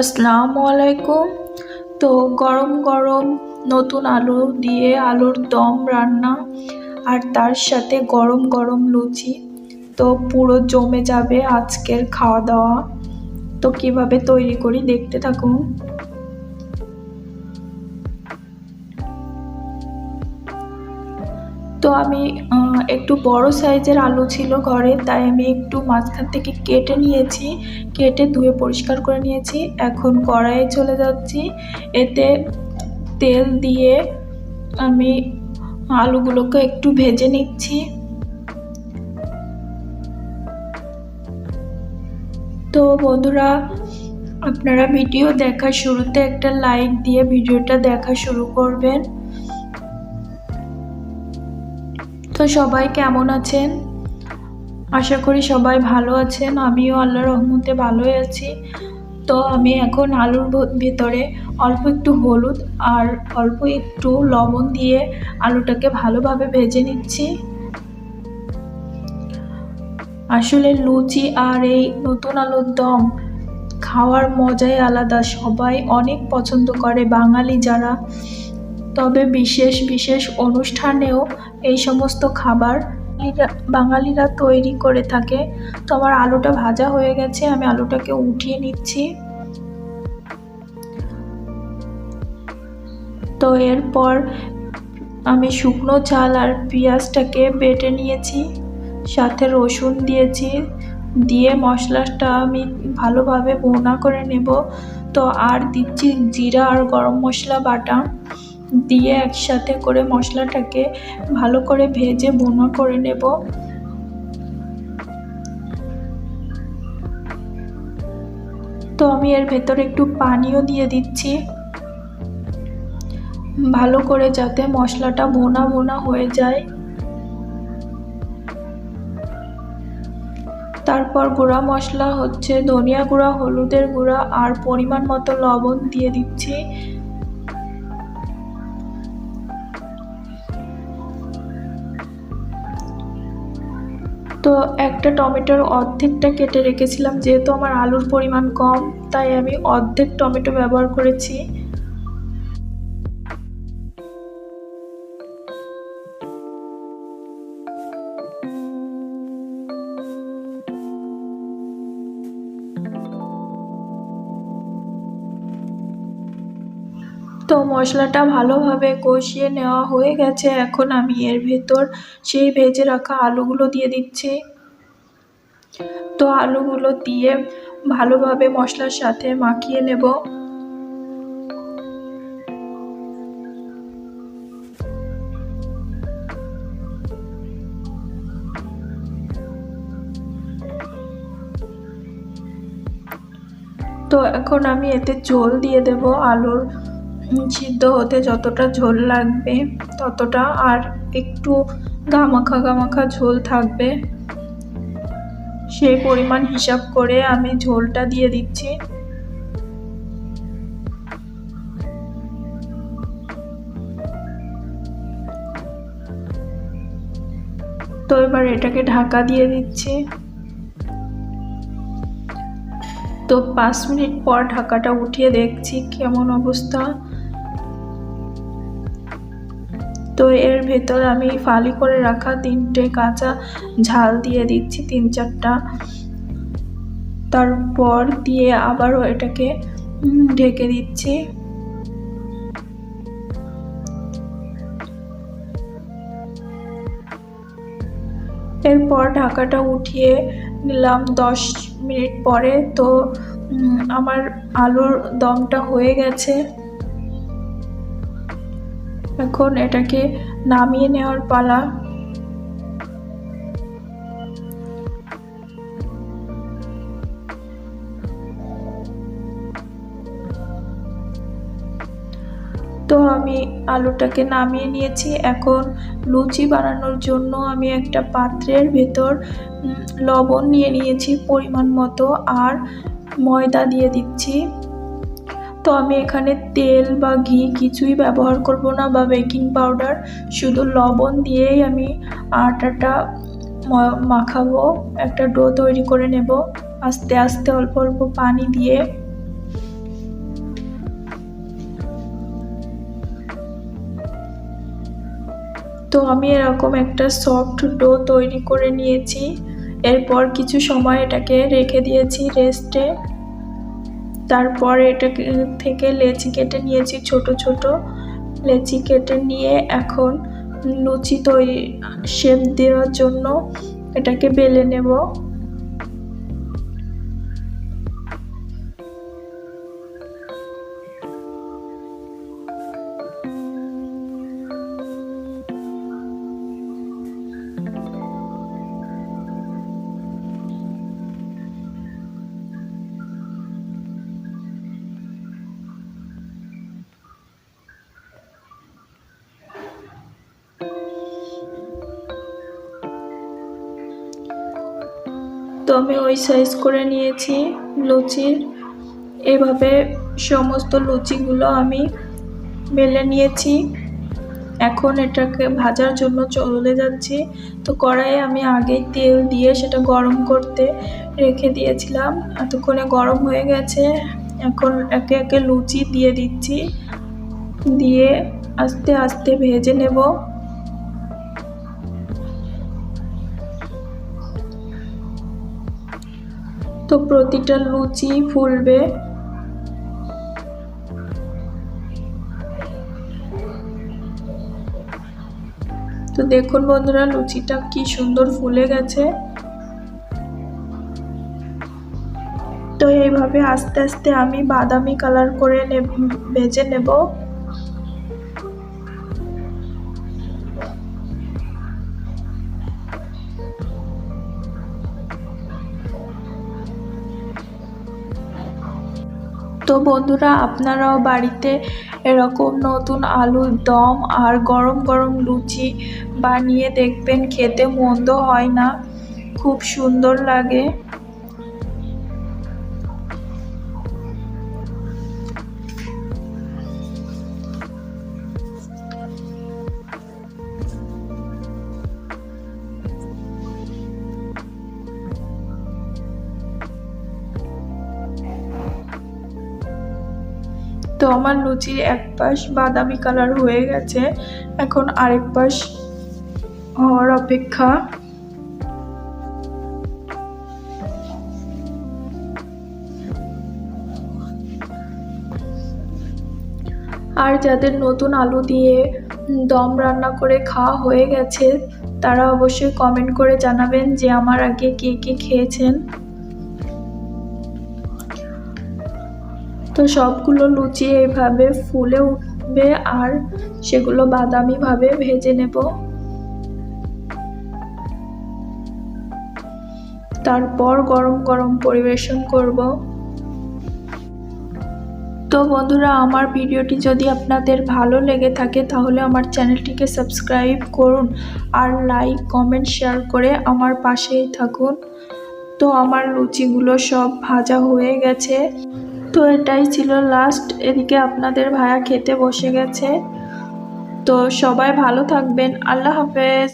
আসসালামু আলাইকুম। তো গরম গরম নতুন আলু দিয়ে আলুর দম রান্না আর তার সাথে গরম গরম লুচি। তো পুরো জমে যাবে আজকের খাওয়া দাওয়া। তো কীভাবে তৈরি করি দেখতে থাকুন। তো আমি একটু বড় সাইজের আলু ছিল ঘরে, তাই আমি একটু মাঝখান থেকে কেটে নিয়েছি, কেটে ধুয়ে পরিষ্কার করে নিয়েছি। এখন কড়াইয়ে চলে যাচ্ছি। এতে তেল দিয়ে আমি আলুগুলোকে একটু ভেজে নিচ্ছি। তো বন্ধুরা, আপনারা ভিডিও দেখা শুরুতে একটা লাইক দিয়ে ভিডিওটা দেখা শুরু করবেন। তো সবাই কেমন আছেন? আশা করি সবাই ভালো আছেন। আমিও আল্লাহ রহমতে ভালোই আছি। তো আমি এখন আলুর ভেতরে অল্প একটু হলুদ আর অল্প একটু লবণ দিয়ে আলুটাকে ভালোভাবে ভেজে নিচ্ছি। আসলে লুচি আর এই নতুন আলুর দম খাওয়ার মজাই আলাদা। সবাই অনেক পছন্দ করে। বাঙালি যারা তবে বিশেষ বিশেষ অনুষ্ঠানেও এই সমস্ত খাবার বাঙালিরা- তৈরি করে থাকে। তো আমার আলুটা ভাজা হয়ে গেছে, আমি আলুটাকে উঠিয়ে নিচ্ছি। তো এরপর আমি শুকনো চাল আর পেঁয়াজটাকে বেটে নিয়েছি, সাথে রসুন দিয়েছি। দিয়ে মশলাটা আমি ভালোভাবে ভুনা করে নেব। তো আর দিচ্ছি জিরা আর গরম মশলা বাটা। দিয়ে একসাথে করে মশলাটাকে ভালো করে ভেজে ভুনা করে নেব। তো আমি এর ভেতরে একটু পানিও দিয়ে দিচ্ছি। ভালো করে যাতে মশলাটা ভোনা ভোনা হয়ে যায়। তারপর গুঁড়া মশলা হচ্ছে ধনিয়া গুঁড়া, হলুদের গুঁড়া আর পরিমাণ মতো লবণ দিয়ে দিচ্ছি। তো একটা টমেটোর অর্ধেকটা কেটে রেখেছিলাম, যেহেতু আমার আলুর পরিমাণ কম, তাই আমি অর্ধেক টমেটো ব্যবহার করেছি। তো মশলাটা ভালোভাবে কষিয়ে নেওয়া হয়ে গেছে। এখন আমি এর ভেতর সেই ভেজে রাখা আলুগুলো দিয়ে দিচ্ছি। তো আলুগুলো দিয়ে ভালোভাবে মশলার সাথে মাখিয়ে নেব। তো এখন আমি এতে ঝোল দিয়ে দেব আলুর। সিদ্ধ হতে যতটা ঝোল লাগবে, ততটা আর একটু গামাখা গামাখা ঝোল থাকবে। সেই পরিমাণ হিসাব করে আমি ঝোলটা দিয়ে দিচ্ছি। তো এবার এটাকে ঢাকা দিয়ে দিচ্ছি। তো পাঁচ মিনিট পর ঢাকাটা উঠিয়ে দেখছি কেমন অবস্থা। তো এর ভেতর আমি ফালি করে রাখা তিনটে কাঁচা ঝাল দিয়ে দিচ্ছি, তিন চারটা। তারপর দিয়ে আবারও এটাকে ঢেকে দিচ্ছি। এরপর ঢাকাটা উঠিয়ে নিলাম দশ মিনিট পরে। তো আমার আলুর দমটা হয়ে গেছে। এখন এটাকে নামিয়ে নেওয়ার পালা। তো আমি আলুটাকে নামিয়ে নিয়েছি। এখন লুচি বানানোর জন্য আমি একটা পাত্রের ভেতর লবণ নিয়ে নিয়েছি পরিমাণ মতো, আর ময়দা দিয়ে দিচ্ছি। তো আমি এখানে তেল বা ঘি কিছুই ব্যবহার করব না বা বেকিং পাউডার, শুধু লবণ দিয়েই আমি আটাটা মাখাবো, একটা ডো তৈরি করে নেব। আস্তে আস্তে অল্প অল্প পানি দিয়ে। তো আমি এরকম একটা সফট ডো তৈরি করে নিয়েছি। এরপর কিছু সময় এটাকে রেখে দিয়েছি রেস্টে। তারপর এটা থেকে লেচি কেটে নিয়েছি, ছোট ছোট লেচি কেটে নিয়ে এখন লুচি তৈরি, শেপ দেওয়ার জন্য এটাকে বেলে নেব। তো আমি ওই সাইজ করে নিয়েছি লুচির এভাবে সমস্ত লুচিগুলো আমি বেলে নিয়েছি। এখন এটাকে ভাজার জন্য চলে যাচ্ছি। তো কড়াইয়ে আমি আগেই তেল দিয়ে সেটা গরম করতে রেখে দিয়েছিলাম। এতক্ষণে গরম হয়ে গেছে। এখন একে একে লুচি দিয়ে দিচ্ছি। দিয়ে আস্তে আস্তে ভেজে নেব। প্রতিটা লুচি ফুলবে। তো দেখুন বন্ধুরা, লুচিটা কি সুন্দর ফুলে গেছে। তো এইভাবে আস্তে আস্তে আমি বাদামি কালার করে ভেজে নেব। তো বন্ধুরা, আপনারাও বাড়িতে এরকম নতুন আলুর দম আর গরম গরম লুচি বানিয়ে দেখবেন, খেতে মন্দ হয় না। খুব সুন্দর লাগে। তো আমার লুচির এক পাশ বাদামি কালার হয়ে গেছে। এখন আরেক পাশ হওয়ার অপেক্ষা। আর যাদের নতুন আলু দিয়ে দম রান্না করে খাওয়া হয়ে গেছে, তারা অবশ্যই কমেন্ট করে জানাবেন যে আমার আগে কে কে খেয়েছেন। তো সবগুলো লুচি এইভাবে ফুলে উঠবে আর সেগুলো বাদামিভাবে ভেজে নেব। তারপর গরম গরম পরিবেশন করব। তো বন্ধুরা, আমার ভিডিওটি যদি আপনাদের ভালো লেগে থাকে, তাহলে আমার চ্যানেলটিকে সাবস্ক্রাইব করুন আর লাইক, কমেন্ট, শেয়ার করে আমার পাশেই থাকুন। তো আমার লুচিগুলো সব ভাজা হয়ে গেছে। তো এটাই ছিল লাস্ট এদিকে আপনাদের ভায়া খেতে বসে গেছে। তো সবাই ভালো থাকবেন। আল্লাহ হাফেজ।